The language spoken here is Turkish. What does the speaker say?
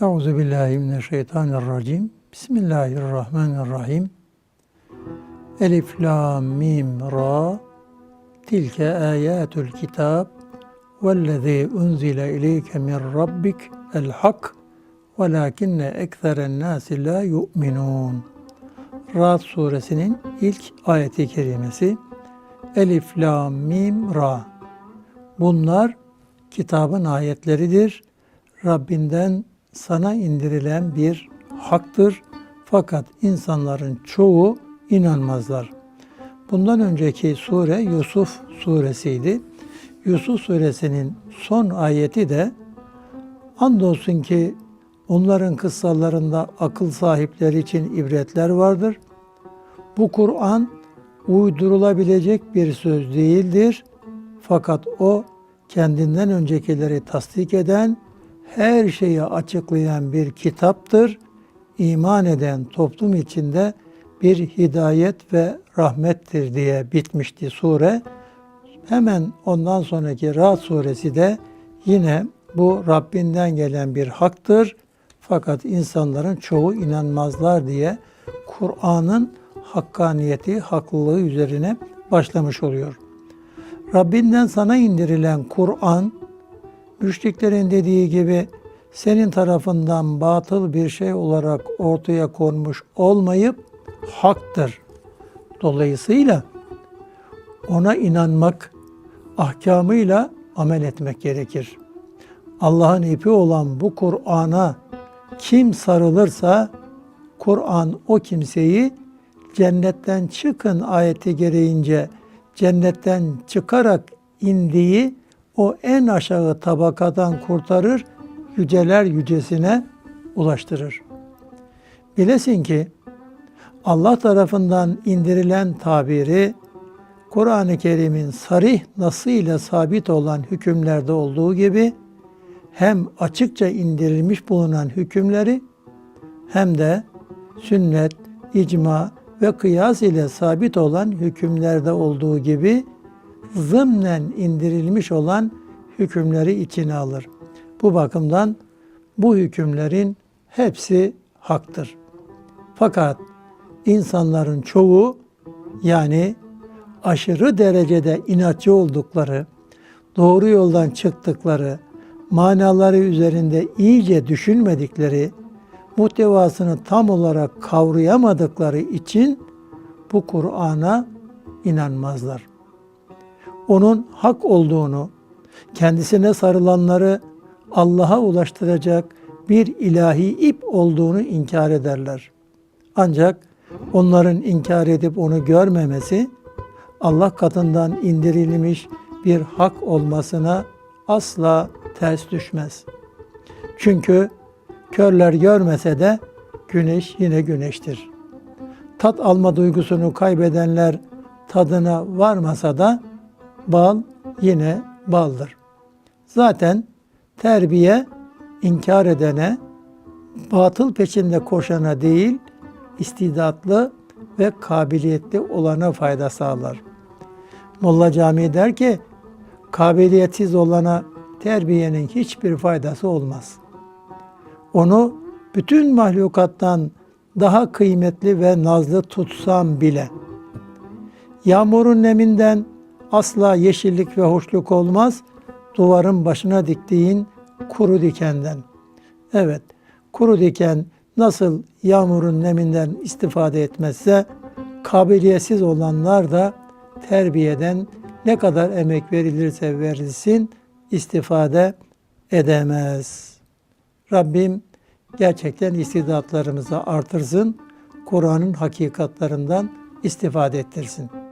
Euzu billahi mineşşeytanirracim. Bismillahirrahmanirrahim. Elif lam mim ra. Tilke ayatul kitab vellezî unzile ileyke min rabbik el hak velakinne ekseren nâsi la yu'minun. Ra'd suresinin ilk ayeti kerimesi. Elif lam mim ra. Bunlar kitabın ayetleridir. Rabbinden sana indirilen bir haktır. Fakat insanların çoğu inanmazlar. Bundan önceki sure Yusuf suresiydi. Yusuf suresinin son ayeti de andolsun ki onların kıssalarında akıl sahipleri için ibretler vardır. Bu Kur'an uydurulabilecek bir söz değildir. Fakat o kendinden öncekileri tasdik eden, her şeyi açıklayan bir kitaptır. İman eden toplum içinde bir hidayet ve rahmettir diye bitmişti sure. Hemen ondan sonraki Ra'd suresi de yine bu Rabbinden gelen bir haktır. Fakat insanların çoğu inanmazlar diye Kur'an'ın hakkaniyeti, haklılığı üzerine başlamış oluyor. Rabbinden sana indirilen Kur'an, müşriklerin dediği gibi senin tarafından batıl bir şey olarak ortaya konmuş olmayıp haktır. Dolayısıyla ona inanmak, ahkamıyla amel etmek gerekir. Allah'ın ipi olan bu Kur'an'a kim sarılırsa Kur'an o kimseyi cennetten çıkın ayeti gereğince cennetten çıkarak indiği o en aşağı tabakadan kurtarır, yüceler yücesine ulaştırır. Bilesin ki Allah tarafından indirilen tabiri Kur'an-ı Kerim'in sarih nasıyla sabit olan hükümlerde olduğu gibi hem açıkça indirilmiş bulunan hükümleri hem de sünnet, icma ve kıyas ile sabit olan hükümlerde olduğu gibi zımnen indirilmiş olan hükümleri içine alır. Bu bakımdan bu hükümlerin hepsi haktır. Fakat insanların çoğu yani aşırı derecede inatçı oldukları, doğru yoldan çıktıkları, manaları üzerinde iyice düşünmedikleri, muhtevasını tam olarak kavrayamadıkları için bu Kur'an'a inanmazlar. Onun hak olduğunu, kendisine sarılanları Allah'a ulaştıracak bir ilahi ip olduğunu inkar ederler. Ancak onların inkar edip onu görmemesi Allah katından indirilmiş bir hak olmasına asla ters düşmez. Çünkü körler görmese de güneş yine güneştir. Tat alma duygusunu kaybedenler tadına varmasa da bal yine baldır. Zaten terbiye inkar edene, batıl peşinde koşana değil, istidatlı ve kabiliyetli olana fayda sağlar. Molla Camii der ki, kabiliyetsiz olana terbiyenin hiçbir faydası olmaz. Onu bütün mahlukattan daha kıymetli ve nazlı tutsam bile, yağmurun neminden asla yeşillik ve hoşluk olmaz, duvarın başına diktiğin kuru dikenden. Evet, kuru diken nasıl yağmurun neminden istifade etmezse, kabiliyetsiz olanlar da terbiyeden ne kadar emek verilirse verilsin istifade edemez. Rabbim gerçekten istidatlarımızı artırsın, Kur'an'ın hakikatlerinden istifade ettirsin.